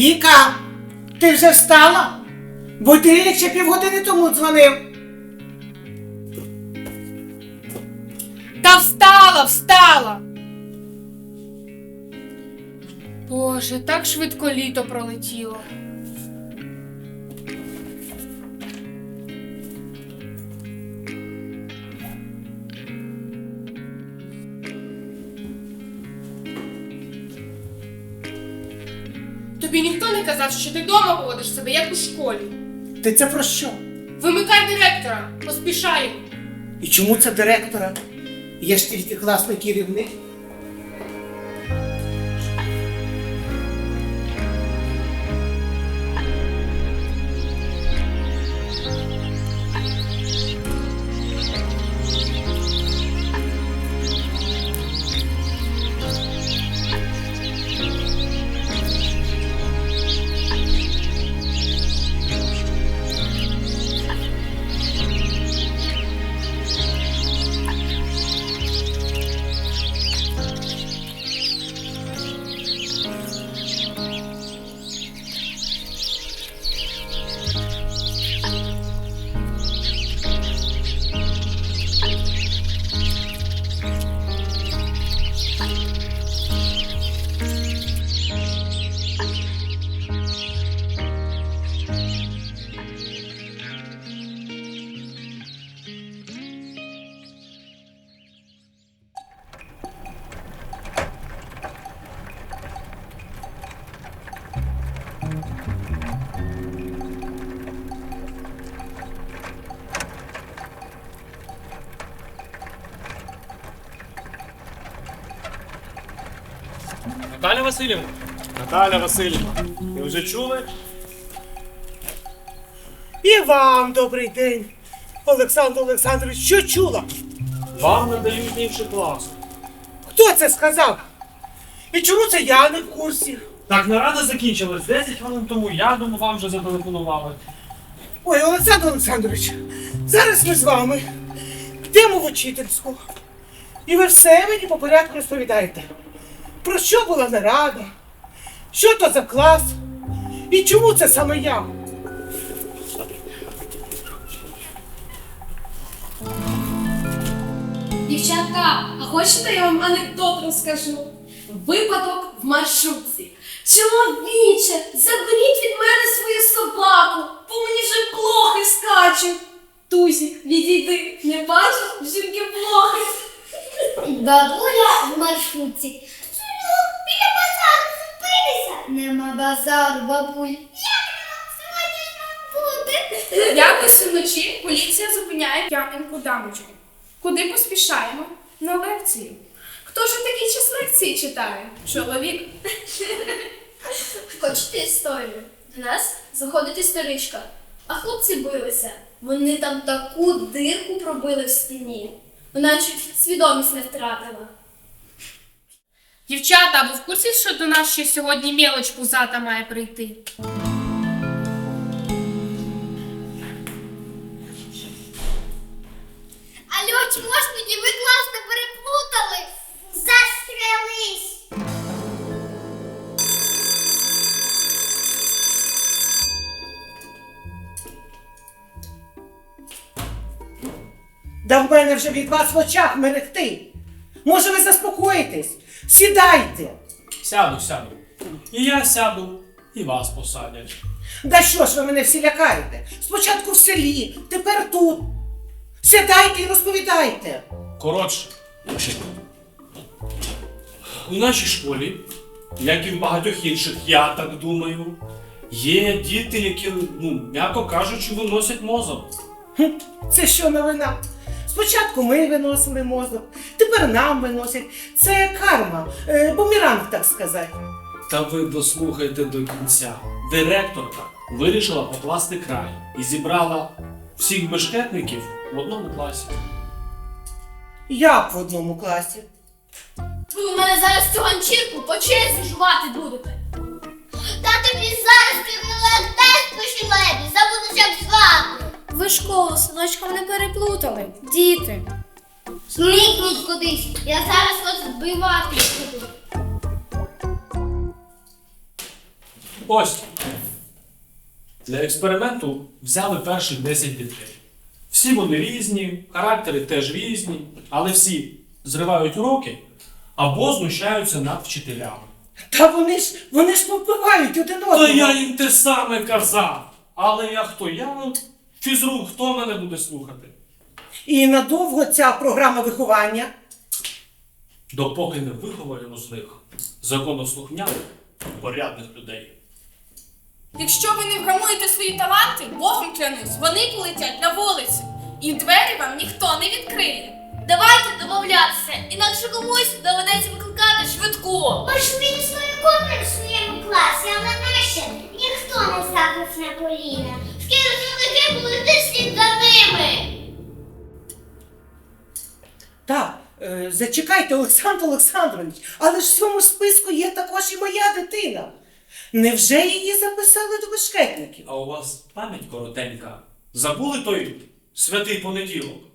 Ірка, ти вже встала? Будильник ще півгодини тому дзвонив. Та встала, встала. Боже, так швидко літо пролетіло. Тобі ніхто не казав, що ти вдома поводиш себе, як у школі. Ти це про що? Вимикай директора, поспішаємо. І чому це директора? Я ж тільки класний керівник. Васильівна. Наталя Васильівна, ви вже чули? І вам добрий день, Олександр Олександрович, що чула? Вам надають інший клас. Хто це сказав? І чому це я не в курсі? Так, нарада закінчилась 10 хвилин тому. Я думаю, вам вже зателефонували. Ой, Олександр Олександрович, зараз ми з вами йдемо в учительську. І ви все мені по порядку розповідаєте. Про що була нарада? Що то за клас? І чому це саме я? Дівчатка, а хочете я вам анекдот розкажу? Випадок в маршрутці. Чоловіче, заберіть від мене свою собаку, бо мені вже блохи скачуть. Тузік, відійди, не бачиш, жінки блохи. Бабуля в маршрутці. Нема базару, бабуль. Як нам сьогодні ж бути? Якось вночі поліція зупиняє п'яненьку дамочку. Куди поспішаємо? На лекцію. Хто ж у такий час лекції читає? Чоловік. Хочете історію? До нас заходить історичка, а хлопці билися. Вони там таку дирку пробили в стіні. Вона чуть свідомість не втратила. Дівчата, а ви в курсі, що до нас ще сьогодні мелоч пузата має прийти? Алло, чмошники, ви класно переплутали. Застрелись. Да в мене вже від вас в очах мерехти. Може, ви заспокоїтесь? Сідайте. Сяду, сяду. І я сяду, і вас посадять. Да що ж ви мене всі лякаєте? Спочатку в селі, тепер тут. Сідайте і розповідайте. Коротше, у нашій школі, як і в багатьох інших, я так думаю, є діти, які, ну, м'яко кажучи, виносять мозок. Це що новина? Спочатку ми виносили мозок, тепер нам виносять. Це карма, е, бумеранг, так сказати. Та ви дослухайте до кінця. Директорка вирішила покласти край і зібрала всіх бешкетників в одному класі. Як в одному класі? Ви у мене зараз цю ганчірку по черзі жувати будете. Та тобі зараз Кирилек тест починає, школу з садочком не переплутали, діти. Зникніть кудись, я зараз вас вбивати буду. Ось, Для експерименту взяли перших 10 дітей. Всі вони різні, характери теж різні, але всі зривають уроки або знущаються над вчителями. Та вони ж вони ж побивають один одного. Та я їм те саме казав. Але я хто? Я фізрук, хто мене буде слухати? І надовго ця програма виховання. Допоки не виховаємо з них законослухняних, порядних людей. Якщо ви не вгамуєте свої таланти, Богом клянусь, вони полетять на вулицю. І двері вам ніхто не відкриє. Давайте домовлятися, інакше комусь доведеться викликати швидку. Ж він свою комнату в своєму класі, але нащо? Ніхто не захист на коліна. Скільки були слід за ними? Так, е, зачекайте, Олександр Олександрович, але ж в цьому списку є також і моя дитина. Невже її записали до бешкетників? А у вас пам'ять коротенька. Забули той святий понеділок?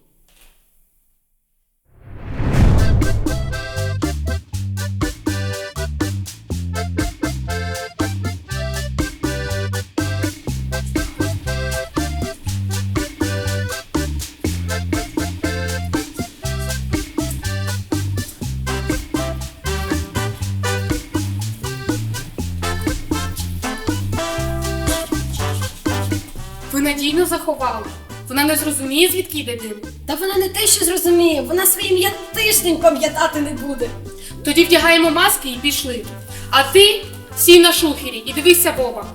Надійно заховала. Вона не зрозуміє, звідки йде дим. Та вона не те, що зрозуміє, вона своє ім'я тиждень пам'ятати не буде. Тоді вдягаємо маски і пішли. А ти сій на шухері і дивися Боба.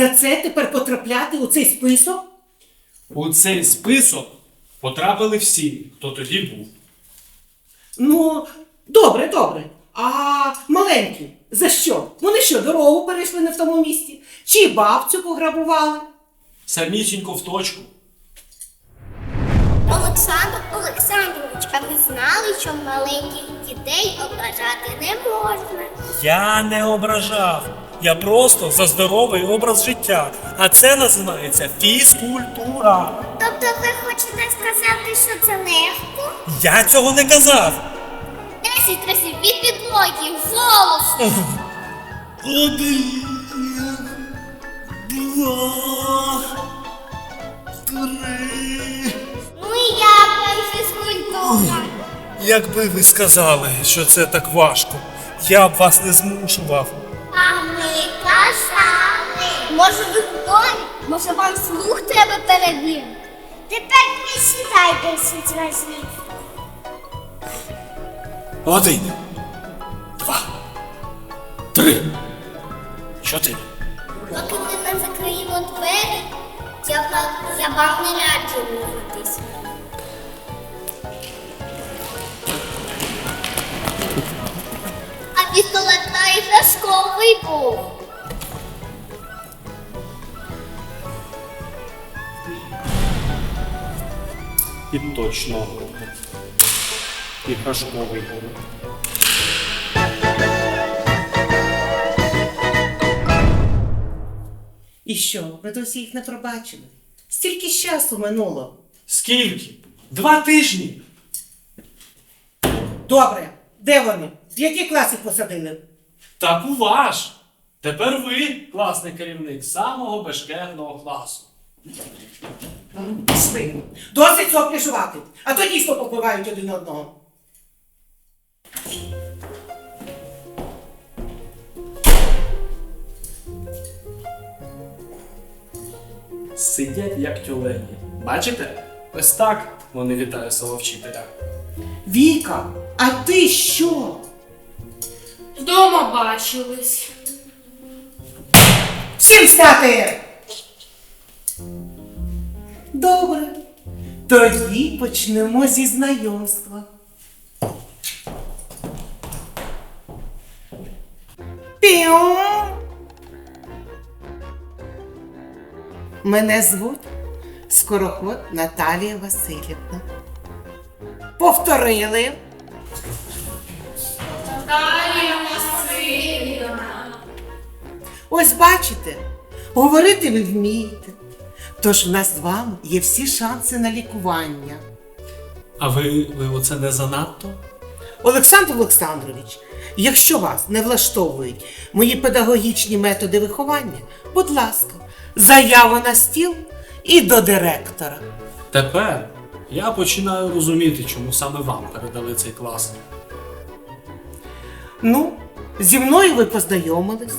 За це тепер потрапляти у цей список? У цей список потрапили всі, хто тоді був. Ну, добре, добре. А маленькі, за що? Вони що, дорогу перейшли не в тому місці? Чи бабцю пограбували? Самісінько в точку. Олександр Олександрович, а ви знали, що маленьких дітей ображати не можна? Я не ображав. Я просто за здоровий образ життя. А це називається фізкультура. Тобто ви хочете сказати, що це легко? Я цього не казав. Десять разів від підлоги, голосно. Один, два, три. Ну і фізкультура? Якби ви сказали, що це так важко, я б вас не змушував. А ми казали. Може ви готові? Може вам слух треба перевірити? Тепер не присідай десять разів. Один, два, три, чотири. Поки ми не закриємо двері, я, вам- я вам не раджу рухатись. Пістолет на іграшковий був. І точно. Іграшковий був. І що, ви досі їх не пробачили? Стільки ж часу минуло. Скільки? Два тижні. Добре, де вони? В які класи посадили? Так у ваш. Тепер ви класний керівник самого бешкетного класу. Пішли. Досить соплішувати, а то дійсно попивають один одного. Сидять як тюлені. Бачите? Ось так вони вітають свого вчителя. Віка, а ти що? Вдома бачились. Всім стати! Добре. Тоді почнемо зі знайомства. Піу! Мене звуть Скороход Наталія Васильівна. Повторили. Ось бачите, говорити ви вмієте. Тож в нас з вами є всі шанси на лікування. А ви, ви оце не занадто? Олександр Олександрович, якщо вас не влаштовують мої педагогічні методи виховання, будь ласка, заява на стіл і до директора. Тепер я починаю розуміти, чому саме вам передали цей клас. Ну, зі мною ви познайомились.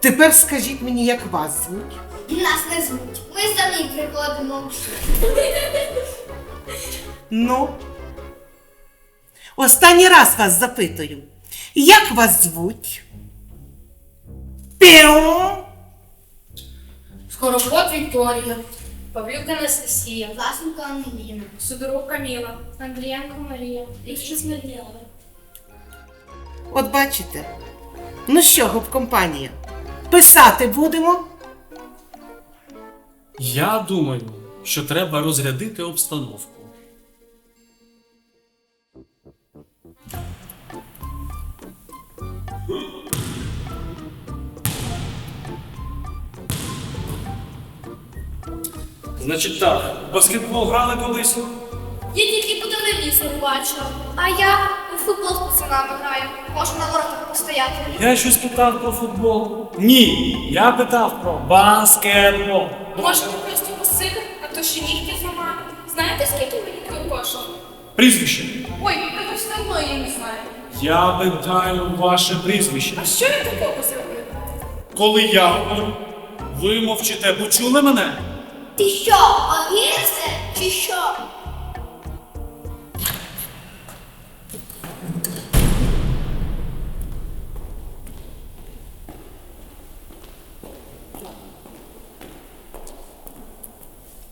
Тепер скажіть мені, як вас звуть. Нас не звуть. Ми самі приходимо. Ну, останній раз вас запитую, як вас звуть? Піу! Скороход Вікторія. Павлюк Анастасія. Власенко Ангеліна. Сидорук Каміла. Андрієнко Марія. Ліщис Мар'яна. От бачите. Ну що, гоп-компанія, писати будемо? Я думаю, що треба розрядити обстановку. Значить так, баскетбол грали колись. Я тільки по телевізору бачила. А я футбол з пацанами граю. Можу на воротах постояти. Я щось питав про футбол. Ні, я питав про баскетбол. Може, ти просто посидив, а то ще нігті зламав. Знаєте, скільки мені коштував? Прізвище. Ой, то все одно я не знаю. Я питаю ваше прізвище. А що я такого зробив? Коли я говорю, ви мовчите, бо чули мене? Ти що, огірся чи що?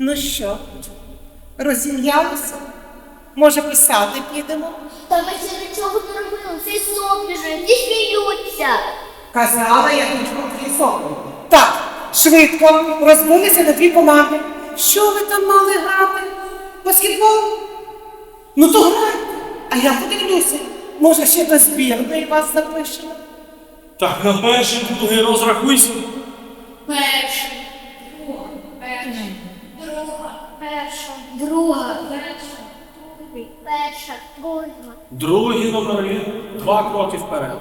Ну що, розім'ялися? Може, писати підемо? Та ми ще нічого не робили, всі вже, всі сміються. Казала я тут про соку. Так, швидко, розбилися на дві команди. Що ви там мали грати? Баскетбол? Ну то грайте. А я подивлюся. Може, ще до збірної вас запишемо. Так, на перший другий розрахуйся. Перший. Перша, друга, перша, перша, друга. Другі номери, два кроки вперед.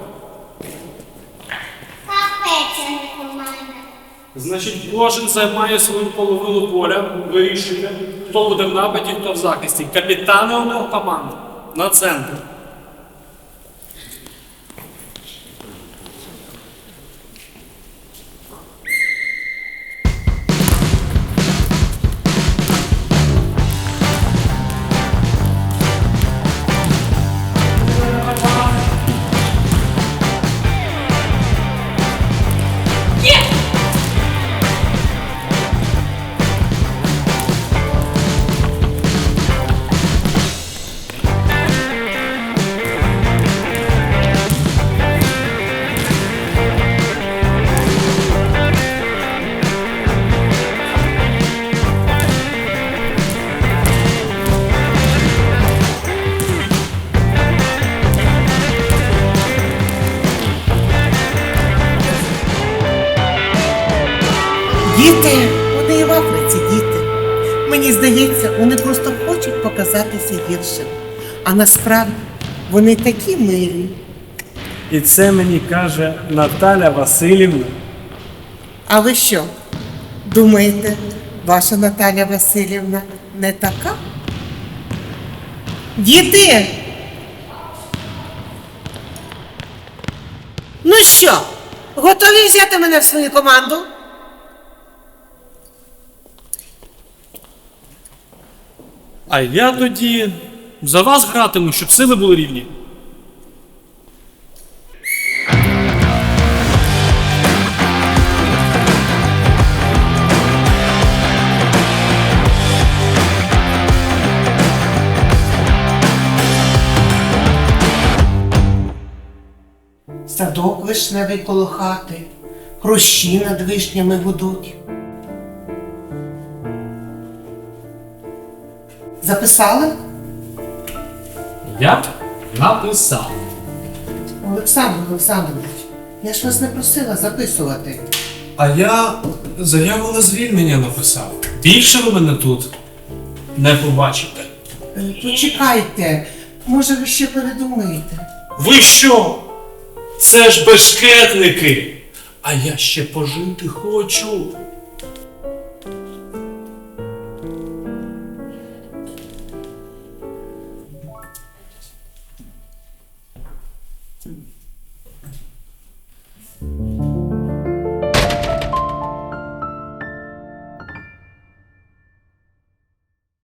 Та перша не команда. Значить, кожен займає свою половину поля, вирішує, хто буде в нападі, хто в захисті. Капітани у нього команди на центр. Хочуть показатися гіршим. А насправді вони такі милі. І це мені каже Наталя Васильівна. А ви що? Думаєте, ваша Наталя Васильівна не така? Діти! Ну що, готові взяти мене в свою команду? А я тоді За вас гратиму, щоб сили були рівні. Садок вишневий коло хати, хрущі над вишнями гудуть. Записали? Я написав. Олександр Олександрович, я ж вас не просила записувати. А я заяву на звільнення написав. Більше ви мене тут не побачите. Е, Почекайте, може ви ще передумаєте. Ви що? Це ж бешкетники! А я ще пожити хочу.